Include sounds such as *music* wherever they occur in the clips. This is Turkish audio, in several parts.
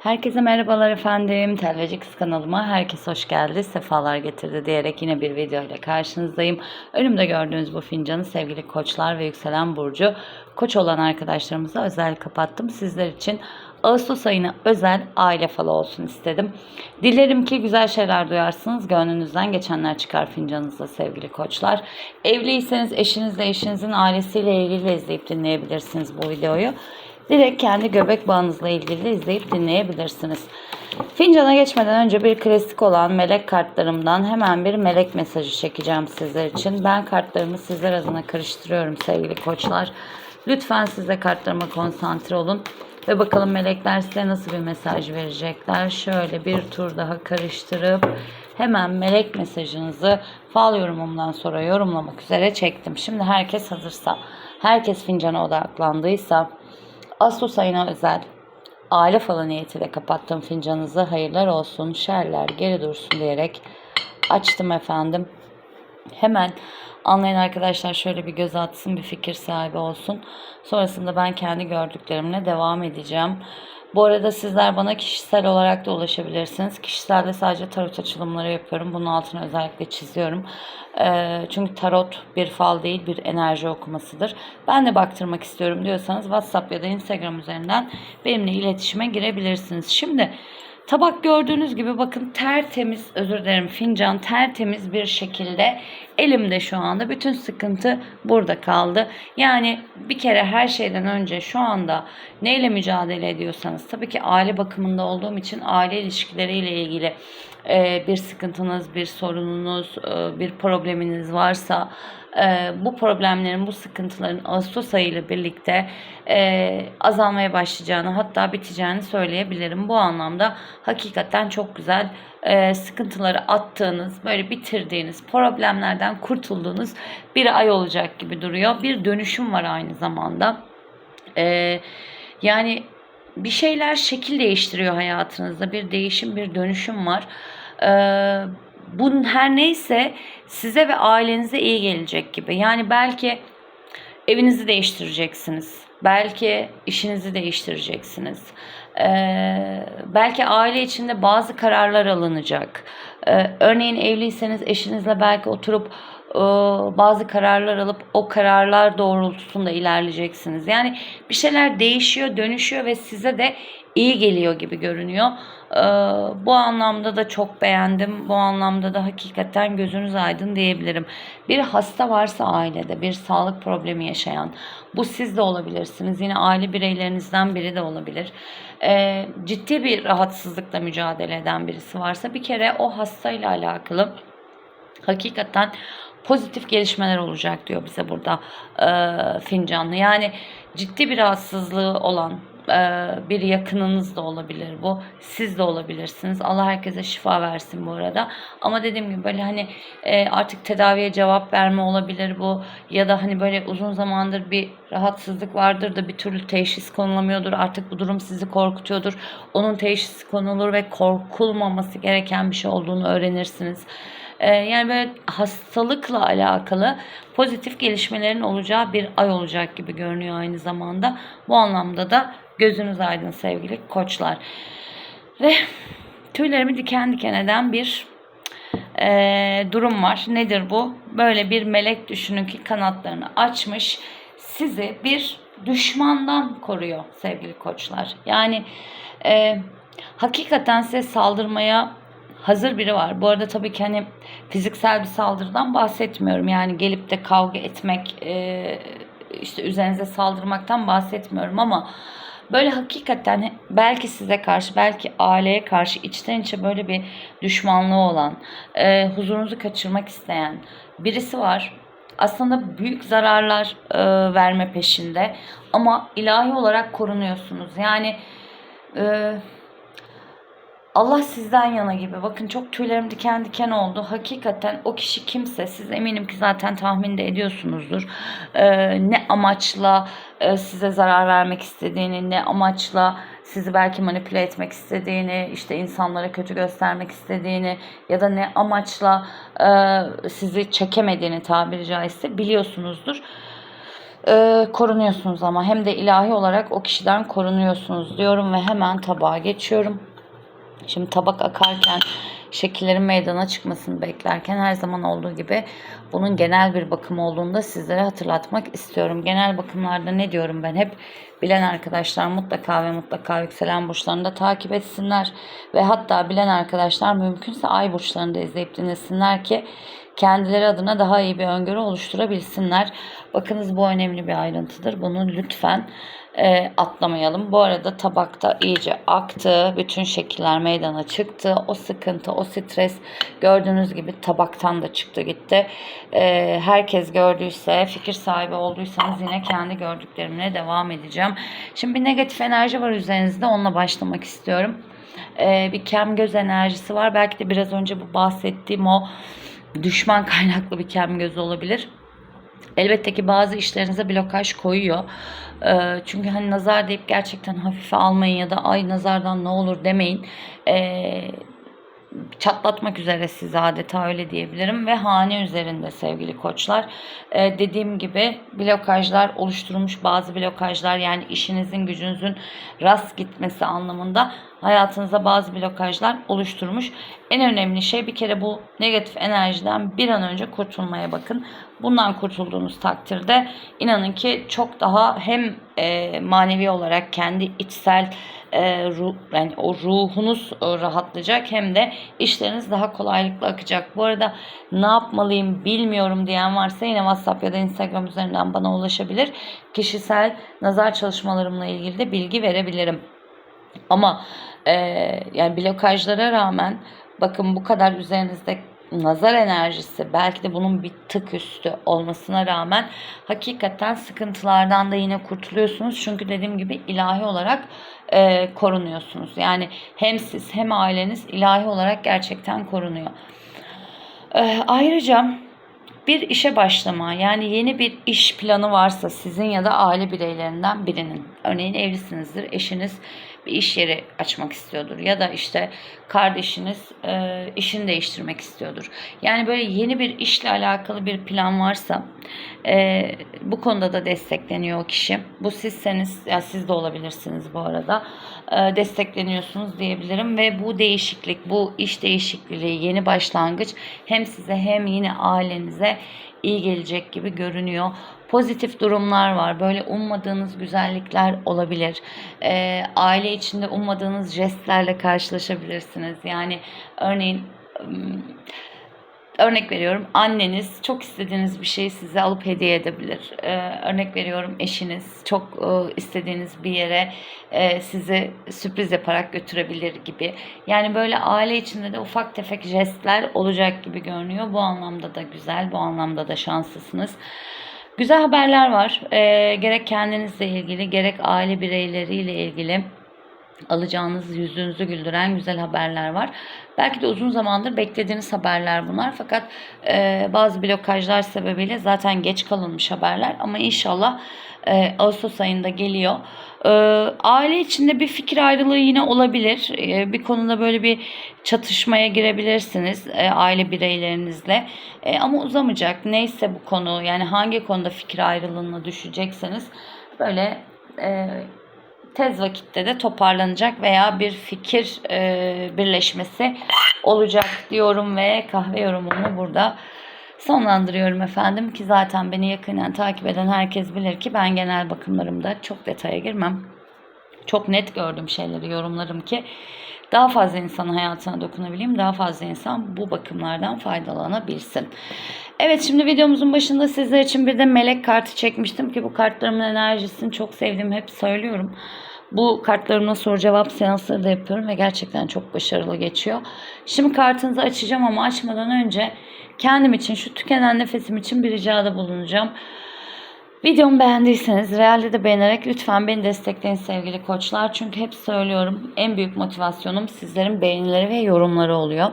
Herkese merhabalar efendim. Telveci Kız kanalıma herkes hoş geldi. Sefalar getirdi diyerek yine bir video ile karşınızdayım. Önümde gördüğünüz bu fincanı sevgili koçlar ve yükselen burcu koç olan arkadaşlarımıza özel kapattım. Sizler için Ağustos ayına özel aile falı olsun istedim. Dilerim ki güzel şeyler duyarsınız. Gönlünüzden geçenler çıkar fincanınızda sevgili koçlar. Evliyseniz eşinizle eşinizin ailesiyle ilgili izleyip dinleyebilirsiniz bu videoyu direkt kendi göbek bağınızla ilgili de izleyip dinleyebilirsiniz. Fincana geçmeden önce bir klasik olan melek kartlarımdan hemen bir melek mesajı çekeceğim sizler için. Ben kartlarımı sizler adına karıştırıyorum sevgili koçlar. Lütfen siz de kartlarıma konsantre olun. Ve bakalım melekler size nasıl bir mesaj verecekler. Şöyle bir tur daha karıştırıp hemen melek mesajınızı fal yorumumdan sonra yorumlamak üzere çektim. Şimdi herkes hazırsa, herkes fincana odaklandıysa Ağustos ayına özel aile falan niyetiyle kapattığım fincanınızı hayırlar olsun, şerler geri dursun diyerek açtım efendim. Hemen anlayan arkadaşlar şöyle bir göz atsın, bir fikir sahibi olsun. Sonrasında ben kendi gördüklerimle devam edeceğim. Bu arada sizler bana kişisel olarak da ulaşabilirsiniz. Kişiselde sadece tarot açılımları yapıyorum. Bunun altını özellikle çiziyorum. Ee, çünkü tarot bir fal değil bir enerji okumasıdır. Ben de baktırmak istiyorum diyorsanız WhatsApp ya da Instagram üzerinden benimle iletişime girebilirsiniz. Şimdi Tabak gördüğünüz gibi bakın tertemiz özür dilerim fincan tertemiz bir şekilde elimde şu anda bütün sıkıntı burada kaldı. Yani bir kere her şeyden önce şu anda neyle mücadele ediyorsanız tabii ki aile bakımında olduğum için aile ilişkileriyle ilgili e, bir sıkıntınız, bir sorununuz, e, bir probleminiz varsa e, bu problemlerin, bu sıkıntıların Ağustos ayı ile birlikte azalmaya başlayacağını hatta biteceğini söyleyebilirim. Bu anlamda hakikaten çok güzel e, sıkıntıları attığınız, böyle bitirdiğiniz, problemlerden kurtulduğunuz bir ay olacak gibi duruyor. Bir dönüşüm var aynı zamanda. E, yani bir şeyler şekil değiştiriyor hayatınızda. Bir değişim, bir dönüşüm var. Ee, bunun her neyse size ve ailenize iyi gelecek gibi. Yani belki evinizi değiştireceksiniz. Belki işinizi değiştireceksiniz. Ee, belki aile içinde bazı kararlar alınacak. Ee, örneğin evliyseniz eşinizle belki oturup e, bazı kararlar alıp o kararlar doğrultusunda ilerleyeceksiniz. Yani bir şeyler değişiyor, dönüşüyor ve size de iyi geliyor gibi görünüyor. Ee, bu anlamda da çok beğendim. Bu anlamda da hakikaten gözünüz aydın diyebilirim. Bir hasta varsa ailede bir sağlık problemi yaşayan bu siz de olabilirsiniz. Yine aile bireylerinizden biri de olabilir. Ee, ciddi bir rahatsızlıkla mücadele eden birisi varsa bir kere o hastayla alakalı hakikaten pozitif gelişmeler olacak diyor bize burada e, fincanlı. Yani ciddi bir rahatsızlığı olan bir yakınınız da olabilir bu. Siz de olabilirsiniz. Allah herkese şifa versin bu arada. Ama dediğim gibi böyle hani artık tedaviye cevap verme olabilir bu. Ya da hani böyle uzun zamandır bir rahatsızlık vardır da bir türlü teşhis konulamıyordur. Artık bu durum sizi korkutuyordur. Onun teşhisi konulur ve korkulmaması gereken bir şey olduğunu öğrenirsiniz. Yani böyle hastalıkla alakalı pozitif gelişmelerin olacağı bir ay olacak gibi görünüyor aynı zamanda. Bu anlamda da gözünüz aydın sevgili koçlar. Ve tüylerimi diken diken eden bir e, durum var. Nedir bu? Böyle bir melek düşünün ki kanatlarını açmış sizi bir düşmandan koruyor sevgili koçlar. Yani e, hakikaten size saldırmaya hazır biri var. Bu arada tabii ki hani fiziksel bir saldırıdan bahsetmiyorum. Yani gelip de kavga etmek, e, işte üzerinize saldırmaktan bahsetmiyorum ama böyle hakikaten belki size karşı, belki aileye karşı içten içe böyle bir düşmanlığı olan, e, huzurunuzu kaçırmak isteyen birisi var. Aslında büyük zararlar e, verme peşinde ama ilahi olarak korunuyorsunuz. Yani e, Allah sizden yana gibi. Bakın çok tüylerim diken diken oldu. Hakikaten o kişi kimse siz eminim ki zaten tahmin de ediyorsunuzdur. Ee, ne amaçla e, size zarar vermek istediğini, ne amaçla sizi belki manipüle etmek istediğini, işte insanlara kötü göstermek istediğini ya da ne amaçla e, sizi çekemediğini tabiri caizse biliyorsunuzdur. e, korunuyorsunuz ama hem de ilahi olarak o kişiden korunuyorsunuz diyorum ve hemen tabağa geçiyorum. Şimdi tabak akarken şekillerin meydana çıkmasını beklerken her zaman olduğu gibi bunun genel bir bakım olduğunu da sizlere hatırlatmak istiyorum. Genel bakımlarda ne diyorum ben hep bilen arkadaşlar mutlaka ve mutlaka yükselen burçlarını da takip etsinler ve hatta bilen arkadaşlar mümkünse ay burçlarını da izleyip dinlesinler ki kendileri adına daha iyi bir öngörü oluşturabilsinler. Bakınız bu önemli bir ayrıntıdır. Bunu lütfen e, atlamayalım. Bu arada tabakta iyice aktı. Bütün şekiller meydana çıktı. O sıkıntı, o stres gördüğünüz gibi tabaktan da çıktı gitti. E, herkes gördüyse, fikir sahibi olduysanız yine kendi gördüklerimle devam edeceğim. Şimdi bir negatif enerji var üzerinizde. Onunla başlamak istiyorum. E, bir kem göz enerjisi var. Belki de biraz önce bu bahsettiğim o düşman *laughs* kaynaklı bir kem gözü olabilir. Elbette ki bazı işlerinize blokaj koyuyor. Ee, çünkü hani nazar deyip gerçekten hafife almayın ya da ay nazardan ne olur demeyin. Ee, çatlatmak üzere sizi adeta öyle diyebilirim ve hane üzerinde sevgili koçlar. Ee, dediğim gibi blokajlar oluşturulmuş bazı blokajlar yani işinizin gücünüzün rast gitmesi anlamında hayatınıza bazı blokajlar oluşturmuş. En önemli şey bir kere bu negatif enerjiden bir an önce kurtulmaya bakın. Bundan kurtulduğunuz takdirde inanın ki çok daha hem e, manevi olarak kendi içsel e, ruh, yani o ruhunuz e, rahatlayacak hem de işleriniz daha kolaylıkla akacak. Bu arada ne yapmalıyım bilmiyorum diyen varsa yine WhatsApp ya da Instagram üzerinden bana ulaşabilir. Kişisel nazar çalışmalarımla ilgili de bilgi verebilirim. Ama e, yani blokajlara rağmen bakın bu kadar üzerinizde nazar enerjisi belki de bunun bir tık üstü olmasına rağmen hakikaten sıkıntılardan da yine kurtuluyorsunuz. Çünkü dediğim gibi ilahi olarak e, korunuyorsunuz. Yani hem siz hem aileniz ilahi olarak gerçekten korunuyor. E, ayrıca bir işe başlama yani yeni bir iş planı varsa sizin ya da aile bireylerinden birinin örneğin evlisinizdir eşiniz bir iş yeri açmak istiyordur ya da işte kardeşiniz e, işini değiştirmek istiyordur. Yani böyle yeni bir işle alakalı bir plan varsa e, bu konuda da destekleniyor o kişi. Bu sizseniz ya siz de olabilirsiniz bu arada e, destekleniyorsunuz diyebilirim ve bu değişiklik bu iş değişikliği yeni başlangıç hem size hem yine ailenize iyi gelecek gibi görünüyor pozitif durumlar var. Böyle ummadığınız güzellikler olabilir. E, aile içinde ummadığınız jestlerle karşılaşabilirsiniz. Yani örneğin örnek veriyorum anneniz çok istediğiniz bir şeyi size alıp hediye edebilir. Ee, örnek veriyorum eşiniz çok e, istediğiniz bir yere e, sizi sürpriz yaparak götürebilir gibi. Yani böyle aile içinde de ufak tefek jestler olacak gibi görünüyor. Bu anlamda da güzel, bu anlamda da şanslısınız. Güzel haberler var. E, gerek kendinizle ilgili gerek aile bireyleriyle ilgili alacağınız yüzünüzü güldüren güzel haberler var. Belki de uzun zamandır beklediğiniz haberler bunlar. Fakat e, bazı blokajlar sebebiyle zaten geç kalınmış haberler. Ama inşallah e, Ağustos ayında geliyor. E, aile içinde bir fikir ayrılığı yine olabilir. E, bir konuda böyle bir çatışmaya girebilirsiniz e, aile bireylerinizle. E, ama uzamayacak. Neyse bu konu yani hangi konuda fikir ayrılığına düşecekseniz böyle e, tez vakitte de toparlanacak veya bir fikir e, birleşmesi olacak diyorum ve kahve yorumumu burada sonlandırıyorum efendim ki zaten beni yakından takip eden herkes bilir ki ben genel bakımlarımda çok detaya girmem. Çok net gördüğüm şeyleri yorumlarım ki daha fazla insan hayatına dokunabileyim, daha fazla insan bu bakımlardan faydalanabilsin. Evet şimdi videomuzun başında sizler için bir de melek kartı çekmiştim ki bu kartlarımın enerjisini çok sevdiğimi hep söylüyorum. Bu kartlarımla soru cevap seansları da yapıyorum ve gerçekten çok başarılı geçiyor. Şimdi kartınızı açacağım ama açmadan önce kendim için şu tükenen nefesim için bir ricada bulunacağım. Videomu beğendiyseniz realde de beğenerek lütfen beni destekleyin sevgili koçlar. Çünkü hep söylüyorum en büyük motivasyonum sizlerin beğenileri ve yorumları oluyor.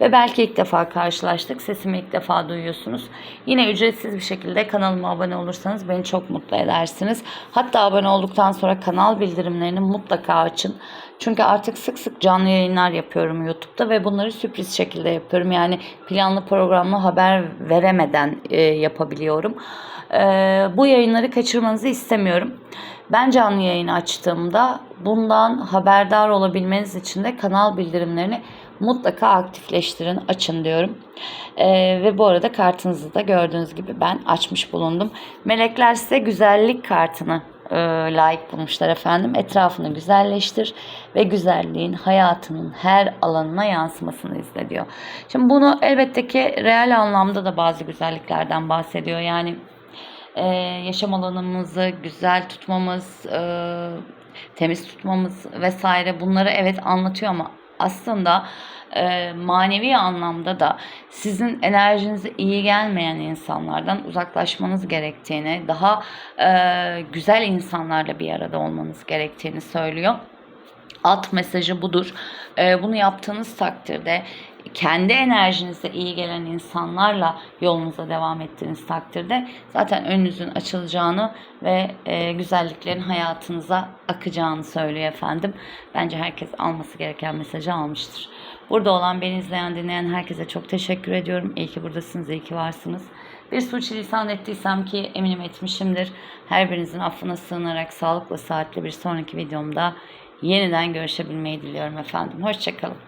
Ve belki ilk defa karşılaştık. Sesimi ilk defa duyuyorsunuz. Yine ücretsiz bir şekilde kanalıma abone olursanız beni çok mutlu edersiniz. Hatta abone olduktan sonra kanal bildirimlerini mutlaka açın. Çünkü artık sık sık canlı yayınlar yapıyorum YouTube'da ve bunları sürpriz şekilde yapıyorum. Yani planlı programlı haber veremeden e, yapabiliyorum. E, bu yayınları kaçırmanızı istemiyorum. Ben canlı yayın açtığımda bundan haberdar olabilmeniz için de kanal bildirimlerini mutlaka aktifleştirin, açın diyorum. Ee, ve bu arada kartınızı da gördüğünüz gibi ben açmış bulundum. Melekler size güzellik kartını e, layık bulmuşlar efendim. Etrafını güzelleştir ve güzelliğin hayatının her alanına yansımasını izle diyor. Şimdi bunu elbette ki reel anlamda da bazı güzelliklerden bahsediyor. Yani e, yaşam alanımızı güzel tutmamız, e, temiz tutmamız vesaire bunları evet anlatıyor ama aslında e, manevi anlamda da sizin enerjinize iyi gelmeyen insanlardan uzaklaşmanız gerektiğini, daha e, güzel insanlarla bir arada olmanız gerektiğini söylüyor. Alt mesajı budur. Ee, bunu yaptığınız takdirde kendi enerjinize iyi gelen insanlarla yolunuza devam ettiğiniz takdirde zaten önünüzün açılacağını ve e, güzelliklerin hayatınıza akacağını söylüyor efendim. Bence herkes alması gereken mesajı almıştır. Burada olan, beni izleyen, dinleyen herkese çok teşekkür ediyorum. İyi ki buradasınız, iyi ki varsınız. Bir suçilisan ettiysem ki eminim etmişimdir. Her birinizin affına sığınarak sağlıklı, saatli bir sonraki videomda yeniden görüşebilmeyi diliyorum efendim. Hoşçakalın.